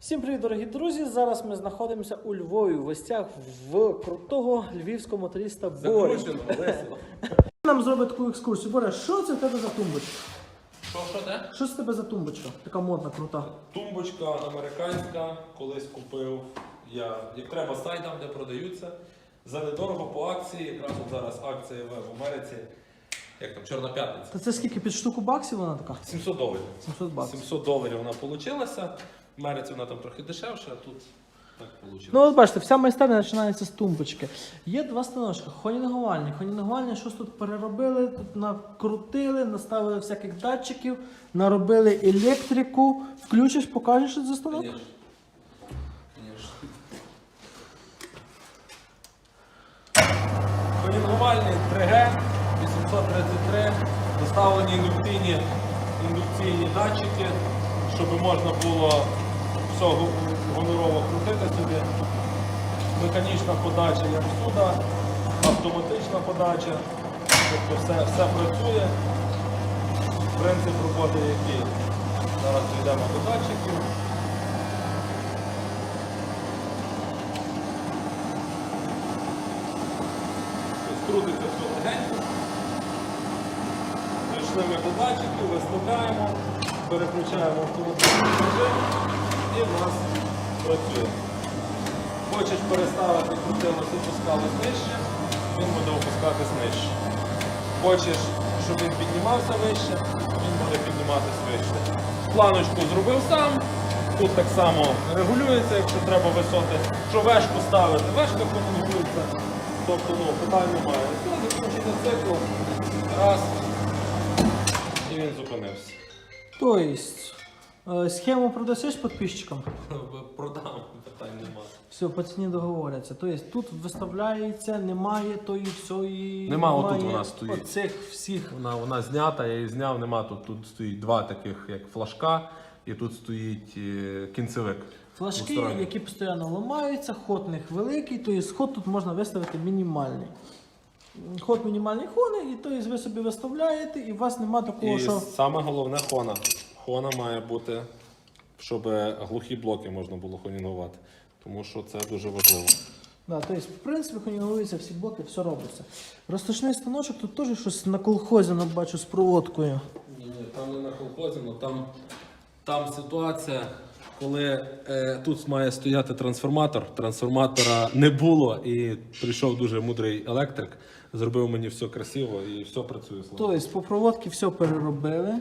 Всім привіт, дорогі друзі! Зараз ми знаходимося у Львові в гостях в крутого львівського моториста Борі. Закручено, весело. Нам зробить таку екскурсію. Боря, що це в тебе за тумбочка? Що, що де? Що це в тебе за тумбочка? Така модна, крута. Тумбочка американська, колись купив. Я, як треба, сайт там, де продаються. За недорого по акції, якраз от зараз акція в Америці. Як там, Чорна п'ятниця. Та це скільки під штуку баксів вона така? 700 доларів. 700 баксів. 700 доларів вона вийшла. В вона там трохи дешевша, а тут так вийшло. Ну от бачите, вся майстерня починається з тумбочки. Є два станочка, хонінагувальні. Хонінагувальні щось тут переробили, тут накрутили, наставили всяких датчиків, наробили електрику. Включиш, покажеш що це за станок? Конечно. Конечно. Колінгувальний 3G 833, доставлені індукційні, індукційні датчики, щоб можна було гу- гонорово крутити сюди. Механічна подача як сюди, автоматична подача. Тобто все, все працює. Принцип роботи який. Зараз йдемо до датчиків. Ось Крутиться все легенько. Прийшли ми до датчиків, висмикаємо, переключаємо автоматичний режим і в нас працює. Хочеш переставити крутилось опускалось нижче, він буде опускатись нижче. Хочеш, щоб він піднімався вище, він буде підніматися вище. Планочку зробив сам. Тут так само регулюється, якщо треба висоти. Що вешку ставити, вешка контролюється. Тобто ну, питань немає. Закінчення циклу. Раз. І він зупинився. Тобто, схему продасиш підписчикам? Продам, питань немає. Все, по ціні договоряться. Тобто тут виставляється, немає тої всієї. Нема, отут вона стоїть. Оцих всіх. Вона, вона знята, я її зняв, нема тут. Тут стоїть два таких, як флажка, і тут стоїть е, кінцевик. Флажки, які постійно ламаються, ход у них великий, тобто ход тут можна виставити мінімальний. Ход мінімальний хони, і тобто ви собі виставляєте, і у вас нема такого, І що. саме головне хона. Хона має бути, щоб глухі блоки можна було хонінгувати. Тому що це дуже важливо. Да, тобто, в принципі, хонігуються всі блоки, все робиться. Розташний станочок тут теж щось на колхозі ну, бачу з проводкою. Ні, ні, там не на колхозі, але там, там ситуація, коли е, тут має стояти трансформатор. Трансформатора не було, і прийшов дуже мудрий електрик, зробив мені все красиво і все працює. слава Тобто, по проводці все переробили.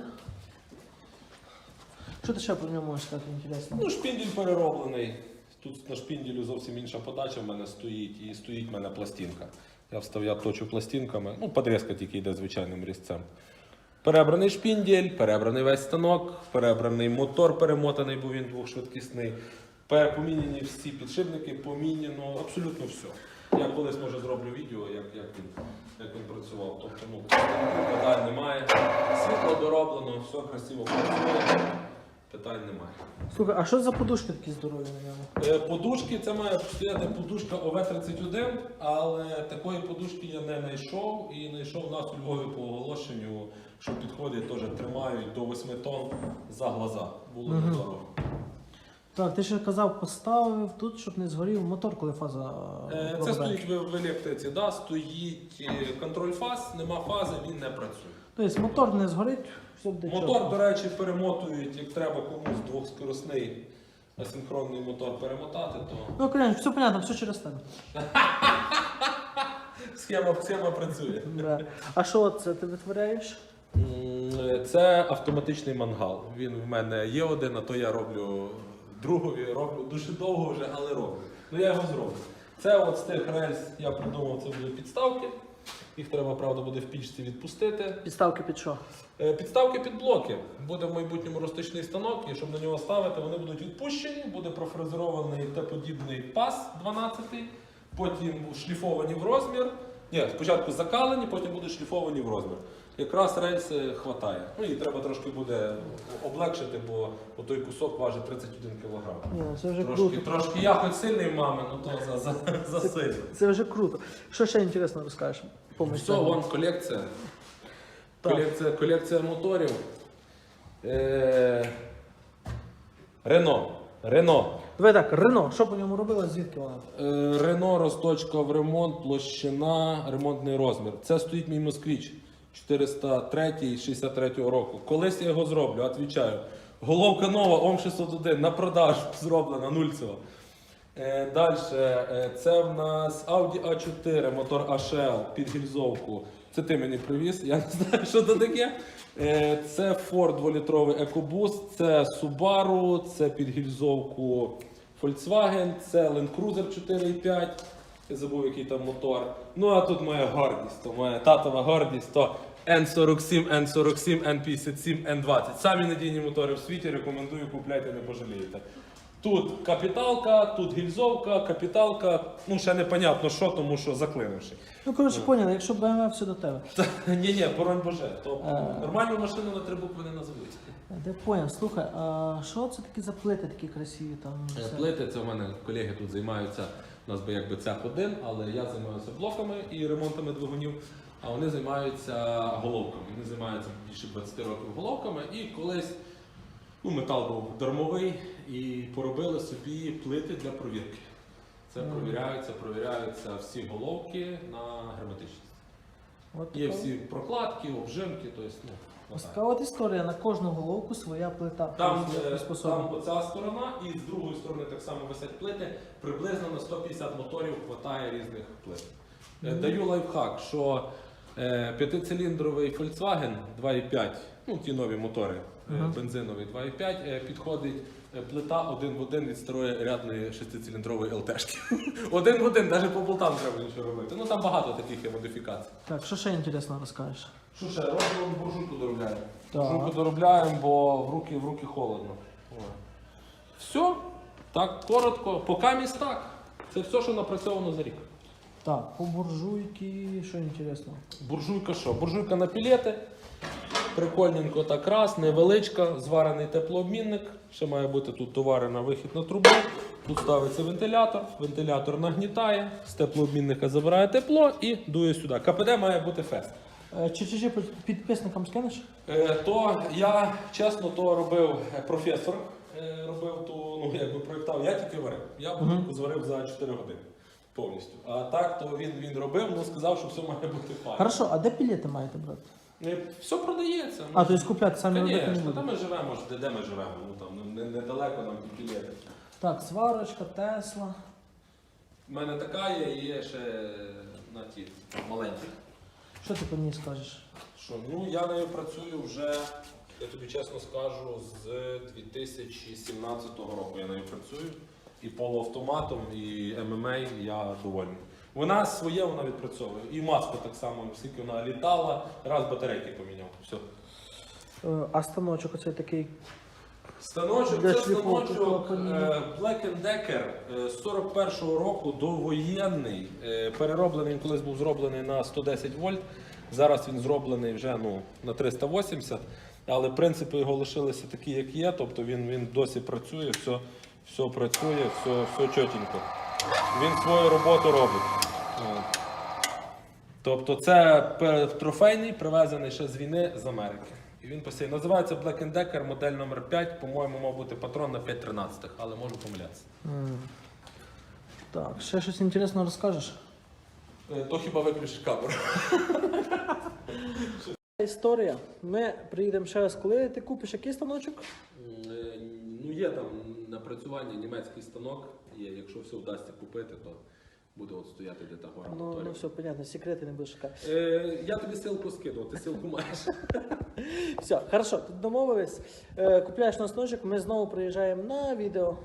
Що ти ще про нього можеш сказати інтересно? Ну, шпіндель перероблений. Тут на шпінделю зовсім інша подача в мене стоїть, і стоїть в мене пластинка. Я встав, точу пластинками, ну, подрізка тільки йде звичайним різцем. Перебраний шпіндель, перебраний весь станок, перебраний мотор перемотаний, бо він двохшвидкісний. Поміняні всі підшипники, поміняно абсолютно все. Я колись може зроблю відео, як, як, він, як він працював. Тобто, ну, питань немає. Світло дороблено, все красиво працює, питань немає. Слухай, а що за подушки такі здорові на ньому? Е, Подушки, це має стояти подушка ОВ-31, але такої подушки я не знайшов і знайшов у нас у Львові по оголошенню, що підходять теж тримають до 8 тонн за глаза. Було Мгм. недорого. Так, ти ще казав, поставив тут, щоб не згорів мотор, коли фаза. Е, Це пропадає. стоїть в, в електриці, да? стоїть е, контроль фаз, нема фази, він не працює. Тобто мотор не згорить, все буде Мотор, до речі, перемотують, як треба комусь двохскоросний асинхронний мотор перемотати, то Ну, конечно, все понятно, все через тебе. схема, схема працює. Да. А що це ти витворяєш? М, Це автоматичний мангал. Він в мене є один, а то я роблю другові, роблю дуже довго вже, але роблю. Ну я його зроблю. Це от з тих рельс я придумав, це будуть підставки. Їх треба, правда, буде в пічці відпустити. Підставки під що? Е, Підставки під блоки. Буде в майбутньому розточний станок, і щоб на нього ставити, вони будуть відпущені, буде профрезерований Т-подібний пас 12, потім шліфовані в розмір. Ні, спочатку закалені, потім будуть шліфовані в розмір. Якраз рельси хватає. Ну і треба трошки буде облегшити, бо той кусок важить 31 кг. Ну це вже Трошки, круто. трошки я хоч сильний мами, ну то за, за, за сильно. Це вже круто. Що ще інтересно розкажеш? По Все, вон колекція. Так. Колекція, колекція моторів. Е, Рено. Рено. Давай так, Рено, що по ньому робили, звідки вона? Е, Рено розточка в ремонт, площина, ремонтний розмір. Це стоїть мій москвіч 403 63 року. Колись я його зроблю, відповідаю. Головка нова, ОМ 601 на продажу зроблена, нульцева. Е, Далі, це в нас Audi A4, мотор HL під гільзовку. Це ти мені привіз, я не знаю, що це таке. Е, Це Ford 2-літровий EcoBoost, це Subaru, це під гільзовку Volkswagen, це Land Cruiser 4.5. Я забув, який там мотор. Ну а тут моя гордість, то моя татова гордість, то N47, N47, N57, N20. Самі надійні мотори в світі рекомендую, купляйте, не пожалієте. Тут капіталка, тут гільзовка, капіталка. Ну, ще непонятно що, тому що заклинивши. Ну, коротше, поняли, якщо BMW, все до тебе. Ні, ні, боронь Боже. То нормальну машину на три букви не назвуть. Де поняв, слухай, а що це такі за плити такі красиві там? Е, все? Плити, це в мене колеги тут займаються. У нас би якби цех один, але я займаюся блоками і ремонтами двигунів, а вони займаються головками. Вони займаються більше 20 років головками. І колись ну, метал був дармовий і поробили собі плити для провірки. Це Мгм. провіряються, провіряються всі головки на герметичність. От Є всі прокладки, обжимки, тобто, ну, Ось така от історія, на кожну головку своя плита. Там, е, там оця сторона, і з другої сторони так само висять плити. Приблизно на 150 моторів хватає різних плит. Мгм. Даю лайфхак, що е, п'ятициліндровий Volkswagen 2.5, ну ті нові мотори, е, Мгм. бензиновий 2.5, е, підходить е, плита один в один від старої рядної шестициліндрової ЛТшки. один в один, навіть по болтам треба нічого робити. Ну там багато таких є модифікацій. Так, що ще інтересно розкажеш? Що ще, робимо буржуйку доробляємо. Так. Буржуйку доробляємо, бо в руки, в руки холодно. О. Все, так коротко. Поки міст так. Це все, що напрацьовано за рік. Так, по буржуйки, що інтересно? Буржуйка що? Буржуйка на пілети. Прикольненько так раз, невеличка, зварений теплообмінник. Ще має бути тут товарена вихід на трубу. Тут ставиться вентилятор, вентилятор нагнітає, з теплообмінника забирає тепло і дує сюди. КПД має бути фест. Е, Чи чи чи підписникам скинеш? Е, То я чесно то робив е, професор, е, робив ту, ну якби проєктав, я тільки варив. Я будинку зварив за 4 години повністю. А так, то він, він робив, ну сказав, що все має бути файно. Хорошо, а де пілети маєте брати? Е, Все продається. А, тобто купляти самі робити не Звісно, там ми живемо, ж, де, де ми живемо, ну там ну, не- недалеко нам підпілети. Так, сварочка, Тесла. У мене така є і є ще на ті маленькі. Що ти по ній скажеш? Що, ну я нею працюю вже, я тобі чесно скажу, з 2017 року я нею працюю. І полуавтоматом, і ММА я довольний. Вона своє вона відпрацьовує. І маска так само, скільки вона літала, раз батарейки поміняв. Все. Е, А станочок оцей такий. Станочок це станочок клапанів. е, Black Decker е, з 41-го року довоєнний. Е, Перероблений він колись був зроблений на 110 вольт. Зараз він зроблений вже ну, на 380, але принципи його лишилися такі, як є. Тобто він, він досі працює, все, все працює, все, все чотенько. Він свою роботу робить. Тобто це трофейний, привезений ще з війни з Америки. І він постійно називається Black Decker, модель номер 5 По-моєму, мав бути патрон на 5.13, але можу помилятися. М. Так, ще щось інтересне розкажеш? Е, То хіба виключиш камеру? Історія. Ми приїдемо ще раз, коли ти купиш який станочок? Ну, є там напрацювання німецький станок. Є. Якщо все вдасться купити, то буде от стояти де того Ну, ну все, понятно, секрети не будеш шукати. Е, я тобі силку скину, ти силку маєш. Все, хорошо, тут домовились. Е, Купляєш нас ножик, ми знову приїжджаємо на відео.